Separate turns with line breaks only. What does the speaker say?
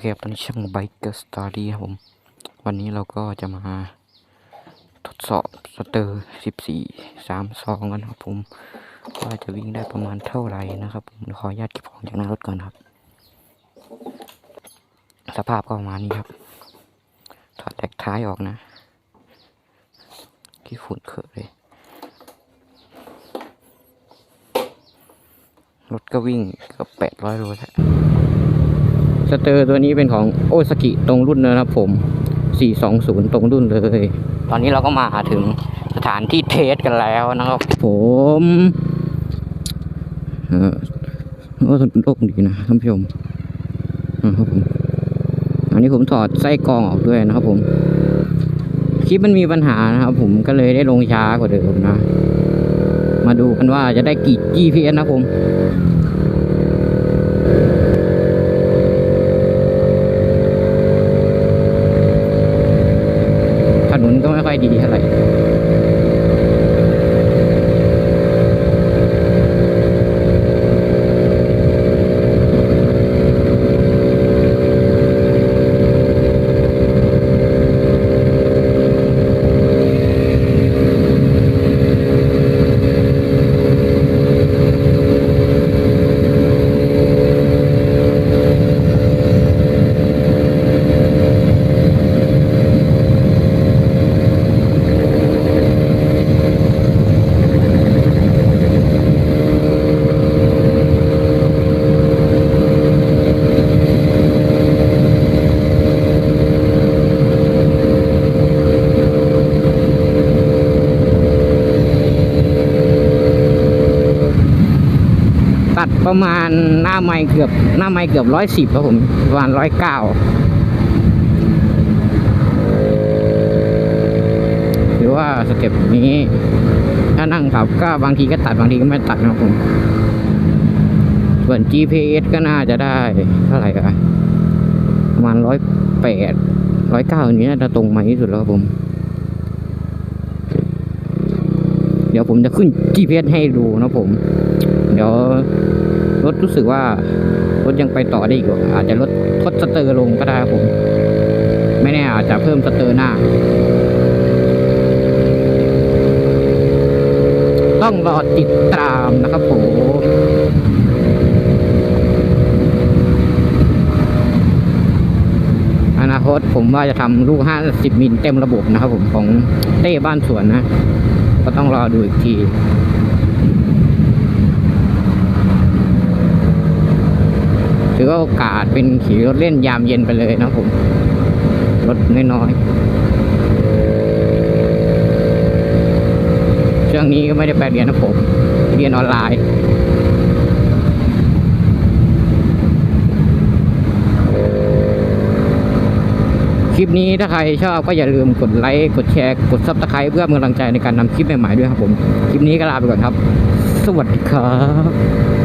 เคครับตอนนี้ช่างไบเกอร์สตอรี่ครับผม วันนี้เราก็จะมาทดสอบสเตอร์สิบสี่สามสองกันครับผม ว่าจะวิ่งได้ประมาณเท่าไหร่นะครับผมขออนุญาตเก็บของจากหน้ารถก่อนครับ สภาพก็ประมาณนี้ครับ ถอดแท็กท้ายออกนะ ขี้ฝุ่นเขอะเลย รถก็วิ่งเกือบแปดร้อยโลแล้ว สเตอร์ตัวนี้เป็นของโอสกิตรงรุ่นนะครับผม 420 ตรงรุ่นเลย ตอนนี้เราก็มาถึงสถานที่เทสกันแล้วนะครับผมเออก็โลกดีนะท่านผู้ชมนะครับผมอันนี้ผมถอดไส้กรองออกด้วยนะครับผม คลิปมันมีปัญหานะครับผมก็เลยได้ลงช้ากว่าเดิมนะ มาดูกันว่าจะได้กี่ GPS นะครับผม ประมาณหน้าไม้เกือบหน้าไม้เกือบร้อยสิบครับผมประมาณร้อยเก้าหรือว่าสเต็ปนี้ถ้านั่งขับก็บางทีก็ตัดบางทีก็ไม่ตัดนะผมส่วน GPS ก็น่าจะได้เท่าไหร่อะประมาณร้อยแปดร้อยเก้าอย่างนี้น่าจะตรงมาที่สุดแล้วครับผม เดี๋ยวผมจะขึ้น GPS ให้ดูนะผม เดี๋ยว รถรู้สึกว่ารถยังไปต่อได้อีกอาจจะลดทดสเตอร์ลงก็ได้ครับผม ไม่แน่อาจจะเพิ่มสเตอร์หน้า ต้องรอติดตามนะครับผมอนาคตผมว่าจะทำลูก 50 มิลเต็มระบบนะครับผมของเต้บ้านสวนนะ ก็ต้องรอดูอีกที ถือ ว่าโอกาสเป็นขี่รถเล่นยามเย็นไปเลยนะผมรถน้อยๆช่วงนี้ก็ไม่ได้ไปเรียนนะผม เรียนออนไลน์คลิปนี้ถ้าใครชอบก็อย่าลืมกดไลค์กดแชร์กดซับสไคร b ์เพื่อเป็นกำลังใจในการนำคลิปใหม่ๆด้วยครับผม คลิปนี้ก็ลาไปก่อนครับ สวัสดีครับ